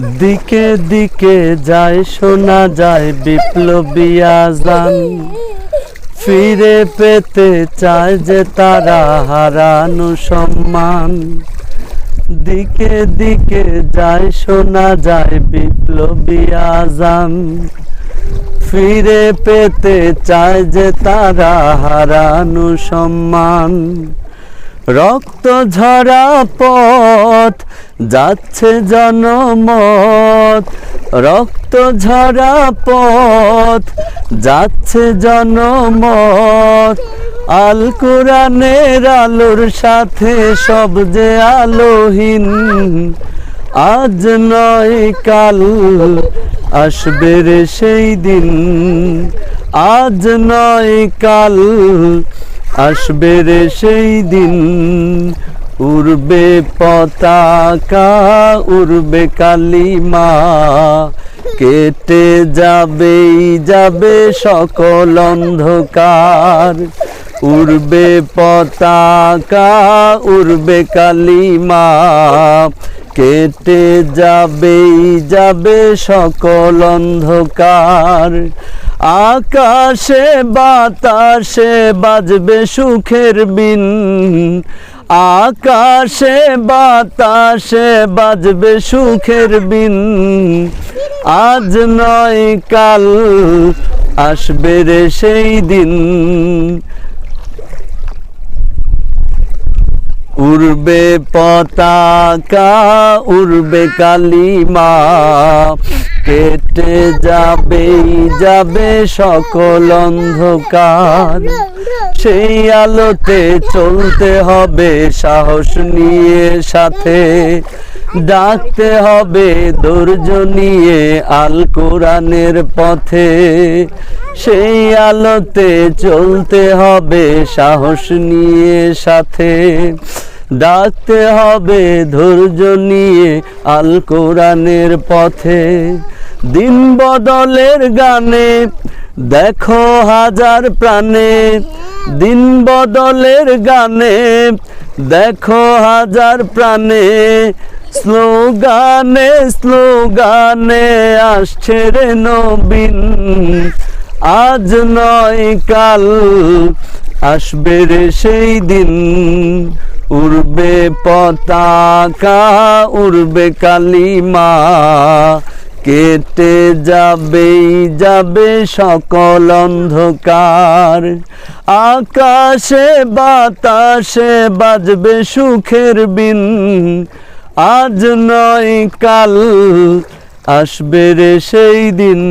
দিকে দিকে যায়, শোনা যায় বিপ্লবী আজান। ফিরে পেতে চায় যে তারা হারানো সম্মান। দিকে দিকে যায়, শোনা যায় বিপ্লবী আজান। ফিরে পেতে চায় যে তারা হারানো সম্মান। রক্ত ঝরা পথ, যাচ্ছে জনমত। রক্ত ঝরা পথ, যাচ্ছে জনমত। আল কোরআনের আলোর সাথে সব যে আলোহীন, আজ নয় কাল আসবে রে সেই দিন। আজ নয় কাল আসবে রে সেই দিন। উড়বে পতাকা, উড়বে কালিমা। কেটে যাবেই যাবে সকল অন্ধকার। উড়বে পতাকা, উড়বে কালিমা। কেটে যাবেই যাবে সকল অন্ধকার। আকাশে বাতাসে বাজবে সুখের বিন। আকাশে বাতাসে বাজবে সুখের বিন। আজ নয় কাল, আসবে রে সেই দিন। উড়বে পতাকা, উড়বে কালিমা। কেটে যাবে যাবে সকল অন্ধকার। সেই আলোতে চলতে হবে, সাহস নিয়ে সাথে। ডাকতে হবে, ধৈর্য নিয়ে আল কোরআনের পথে। সেই আলোতে চলতে হবে, সাহস নিয়ে সাথে। ডাকতে হবে ধৈর্য নিয়ে আল কোরআনের পথে। দিন বদলের গানে দেখো হাজার প্রাণে। দিন বদলের গানে দেখো হাজার প্রাণে। স্লোগানে স্লোগানে আসছে রে নবীন। আজ নয় কাল, আসবে রে সেই দিন। উড়বে পতাকা, উড়বে কালিমা। কেটে যাবেই যাবে সকল অন্ধকার। আকাশে বাতাসে বাজবে সুখের বিন। আজ নয় কাল, আসবে রে সেই দিন।